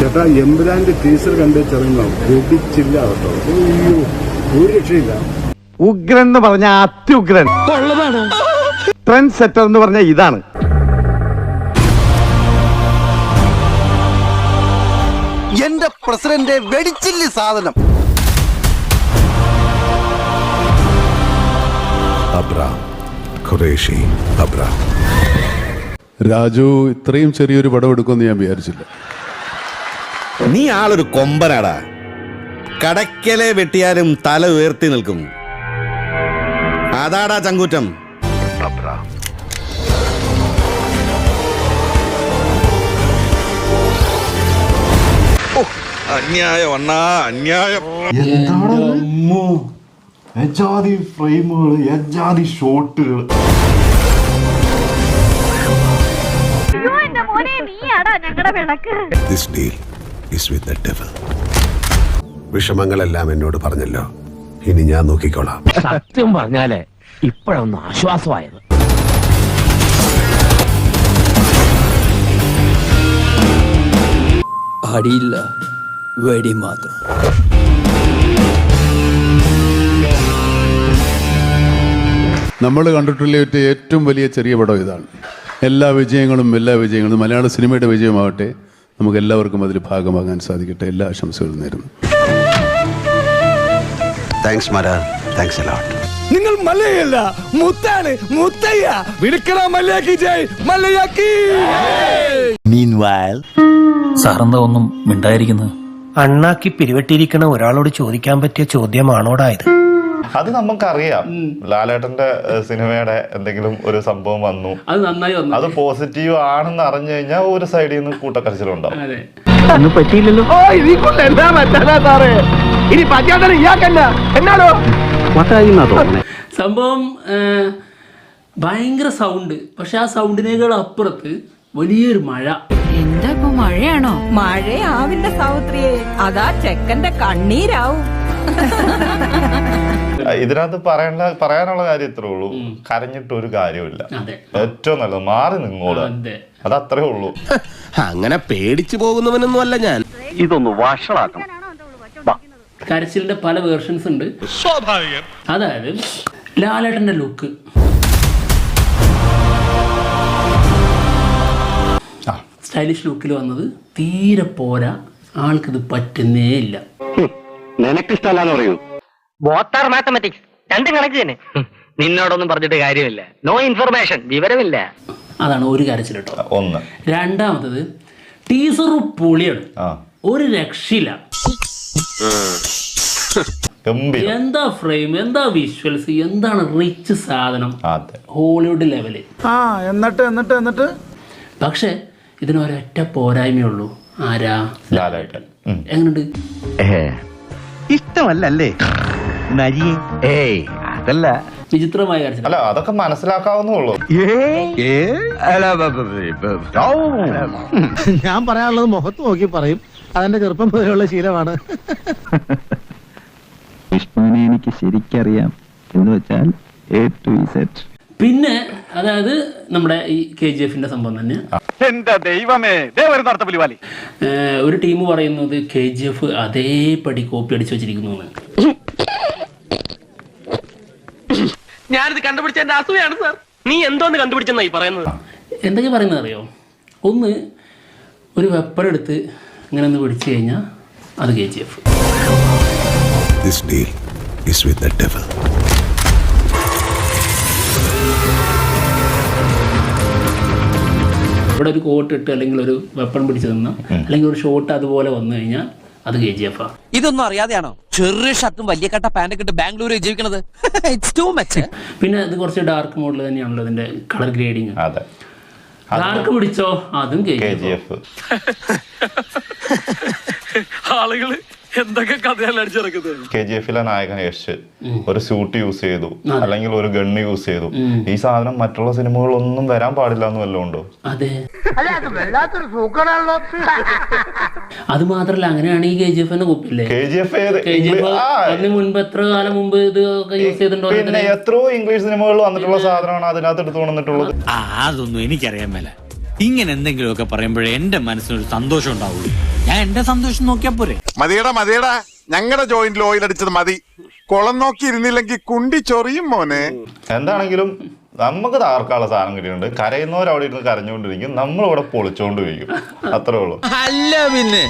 ചേട്ടാ എമ്പുരാന്റെ ടീസർ കണ്ടേ ചെറുങ്ങോ വെടിച്ചില്ല കേട്ടോ. അയ്യോ ഒരു രക്ഷയില്ല. ഉഗ്രൻ എന്ന് പറഞ്ഞ അത്യുഗ്രൻ. ട്രെൻഡ് സെറ്റർ എന്ന് പറഞ്ഞ ഇതാണ്. എന്റെ പ്രസിഡന്റ് വെടിച്ചില്ല സാധനം. Abram Qureshi Abram. രാജു ഇത്രയും ചെറിയൊരു പടം എടുക്കുമെന്ന് ഞാൻ വിചാരിച്ചില്ല. നീ ആളൊരു കൊമ്പനാടാ. കടക്കലെ വെട്ടിയാലും തല ഉയർത്തി നിൽക്കും. അതാടാ ചങ്കൂറ്റം. അന്യായം അണ്ണാ അന്യായം. യജാതി ഫ്രെയിമുകൾ യജാതി ഷോട്ടുകൾ അയ്യോ എന്റെ ഇസ് വിത്ത് ദ ഡെവൽ വിഷമങ്ങളെല്ലാം എന്നോട് പറഞ്ഞല്ലോ. ഇനി ഞാൻ നോക്കിക്കോളാം. സത്യം പറഞ്ഞാലേ ഇപ്പോഴൊന്ന് ആശ്വാസമായത്. അടിയില്ല വെടി മാത്രം. നമ്മൾ കണ്ടിട്ടുള്ള ഏറ്റവും വലിയ ചെറിയ പടം ഇതാണ്. എല്ലാ വിജയങ്ങളും എല്ലാ വിജയങ്ങളും മലയാള സിനിമയുടെ വിജയമാവട്ടെ നമുക്ക് എല്ലാവർക്കും അതിൽ ഭാഗമാകാൻ സാധിക്കട്ടെ. എല്ലാ ആശംസകളും നേരുന്നു. താങ്ക്സ് മാരാ താങ്ക്സ് ലോട്ട് നിങ്ങൾ മല്ലയല്ല മുത്താണ് മുത്തയ്യ. വിളിക്കണ മല്ലയാക്കി ജയ്? മല്ലയാക്കി സാറെന്താ ഒന്നും മിണ്ടായിരിക്കുന്നത്? അണ്ണാക്കി പിരിവെട്ടിയിരിക്കണ ഒരാളോട് ചോദിക്കാൻ പറ്റിയ ചോദ്യമാണോടാ ഇത്? അത് നമുക്കറിയാം. ലാലേട്ടന്റെ സിനിമയുടെ എന്തെങ്കിലും ഒരു സംഭവം വന്നു. അത് നന്നായി വന്നു. അത് പോസിറ്റീവ് ആണെന്ന് അറിഞ്ഞു കഴിഞ്ഞാൽ ഒരു സൈഡിൽ നിന്ന് കൂട്ടക്കരച്ചിലുണ്ടാവും. ഒന്നും പറ്റിയില്ലല്ലോ. ഇനി എന്നാലോ? സംഭവം ഭയങ്കര സൗണ്ട്. പക്ഷെ ആ സൗണ്ടിനേക്കാൾ അപ്പുറത്ത് വലിയൊരു മഴ. എന്താ ഇപ്പൊ മഴയാണോ? മഴയാവില്ല സൗത്രിയെ അതാ ചെക്കന്റെ കണ്ണീരാവും. ഇതിനകത്ത് പറയേണ്ട പറയാനുള്ള കാര്യം ഇത്രേ ഉള്ളൂ. കരഞ്ഞിട്ട് ഒരു കാര്യമില്ല അതെ. ഏറ്റവും നല്ലത് മാറി നിന്നോളൂ. അതെ. അത് അത്രേ ഉള്ളൂ. അങ്ങനെ പേടിച്ചു പോകുന്നവനൊന്നും അല്ല ഞാൻ. ഇതൊന്ന് വഷളാക്കണം. കരച്ചിലിന്റെ പല വേർഷൻസ് ഉണ്ട്. സ്വാഭാവികം. അതായത് ലാലേട്ടന്റെ ലുക്ക് സ്റ്റൈലിഷ് ലുക്കിൽ വന്നത് തീരെ പോരാ. ആൾക്കിത് പറ്റുന്നേ ഇല്ല. നിനക്കിഷ്ടല്ലാന്ന് പറയൂ. ബോത്താർ മാത്തമാറ്റിക്സ് രണ്ടും കണക്ക് തന്നെ. നിന്നോടൊന്നും പറഞ്ഞിട്ട് കാര്യമില്ല. നോ ഇൻഫർമേഷൻ വിവരമില്ല. അതാണ് ഒരു കരച്ചിൽ കേട്ടോ ഒന്ന്. രണ്ടാമത്തത് ടീസർ പൊളിയാണ്. ഒരു രക്ഷയില്ല. ഗംഭീരം. എന്താ ഫ്രെയിം എന്താ വിഷ്വൽസ് എന്താണ് റിച്ച് സാധനം? അതെ. ഹോളിവുഡ് ലെവൽ ആ എന്നിട്ട് എന്നിട്ട് എന്നിട്ട്? പക്ഷെ ഇതിനൊരൊറ്റ പോരായ്മയുള്ളൂ. ആരാ? ലാലേട്ടൻ. എങ്ങനെയുണ്ട് ഇഷ്ടമല്ലല്ലേ? നരിയെ ഏയ് അതല്ല. വിചിത്രമായ കരച്ചിൽ അല്ല അതൊക്കെ മനസ്സിലാക്കാവുന്നുള്ളൂ ഞാൻ പറയാനുള്ളത് മുഖത്ത് നോക്കി പറയും. അതെന്റെ ചെറുപ്പം മുതലുള്ള ശീലമാണ്. വിഷ്ണുവിനെ എനിക്ക് ശരിക്കറിയാം എന്ന് വെച്ചാൽ എ ടു സെറ്റ് പിന്നെ അതായത് നമ്മുടെ ഈ കെ ജി എഫിന്റെ സംഭവം തന്നെ. എന്റെ ദൈവമേ ഒരു ടീം പറയുന്നത് കെ ജി എഫ് അതേപടി കോപ്പി അടിച്ചു വെച്ചിരിക്കുന്നു എന്ന്. ഞാനിത് കണ്ടുപിടിച്ച എന്റെ അസൂയാണ് സാർ. നീ എന്തോന്ന് കണ്ടുപിടിച്ചെന്നായി പറയുന്നത്? എന്തൊക്കെ പറയുന്നത് അറിയോ ഒന്ന് ഒരു വെപ്പൺ എടുത്ത് ഇങ്ങനെ ഒന്ന് പിടിച്ചു കഴിഞ്ഞാൽ അത് K G F this deal is with the devil ഇവിടെ ഒരു കോട്ട് ഇട്ട് അല്ലെങ്കിൽ ഒരു വെപ്പൺ പിടിച്ചു നിന്ന അല്ലെങ്കിൽ ഒരു ഷോട്ട് അതുപോലെ വന്നു കഴിഞ്ഞാൽ അത് കെ ജി എഫ് ആ. ഇതൊന്നും അറിയാതെയാണോ? ചെറിയ ഷർട്ടും വലിയ കട്ട പാന്റൊക്കെ ഇട്ട് ബാംഗ്ലൂർ ജീവിക്കണത് ഇറ്റ്സ് ടു മച്ച് പിന്നെ ഇത് കുറച്ച് ഡാർക്ക് മോഡൽ തന്നെയാണല്ലോ ഇതിന്റെ കളർ ഗ്രേഡിങ് അതെ. ഡാർക്ക് പിടിച്ചോ? അതും കെ ജി എഫ് ആളുകൾ എന്തൊക്കെ കഥയല്ല അടിച്ചിറക്കുന്നത് കെ ജി എഫിലെ നായകൻ യശ് ഒരു സ്യൂട്ട് യൂസ് ചെയ്തു അല്ലെങ്കിൽ ഒരു ഗണ്ണ് യൂസ് ചെയ്തു. ഈ സാധനം മറ്റുള്ള സിനിമകളൊന്നും വരാൻ പാടില്ല എന്ന് വല്ലതും ഉണ്ടോ? അതെ. അത് മാത്രല്ല അങ്ങനെയാണെങ്കിൽ കെ ജി എഫ് തന്നെ കുപ്പില്ലേ? K G F K G F അതിന് മുൻപ് എത്ര കാലം മുമ്പ് ഇത് യൂസ് ചെയ്തിട്ടുണ്ടോ പിന്നെ എത്രയോ ഇംഗ്ലീഷ് സിനിമകൾ വന്നിട്ടുള്ള സാധനമാണ് അതിനകത്ത് എടുത്തു കൊണ്ടിട്ടുള്ളത് അതൊന്നും എനിക്കറിയാൻ മേല. ഇങ്ങനെ എന്തെങ്കിലുമൊക്കെ പറയുമ്പോഴേ എന്റെ മനസ്സിനൊരു സന്തോഷം ഉണ്ടാവുള്ളൂ. ഞാൻ എന്റെ സന്തോഷം നോക്കിയാ പോരെ. മതിയടാ മതിയടാ. ഞങ്ങളുടെ ജോയിന്റിൽ ഓയിൽ അടിച്ചത് മതി. കുളം നോക്കി ഇരുന്നില്ലെങ്കിൽ കുണ്ടി ചൊറിയും മോനെ. എന്താണെങ്കിലും നമുക്ക് താർക്കാനുള്ള സാധനം കിട്ടിയിട്ടുണ്ട്. കരയുന്നവർ അവിടെ ഇരുന്ന് കരഞ്ഞുകൊണ്ടിരിക്കും. നമ്മൾ ഇവിടെ പൊളിച്ചോണ്ടിരിക്കും അത്രേ ഉള്ളൂ. അല്ല പിന്നെ.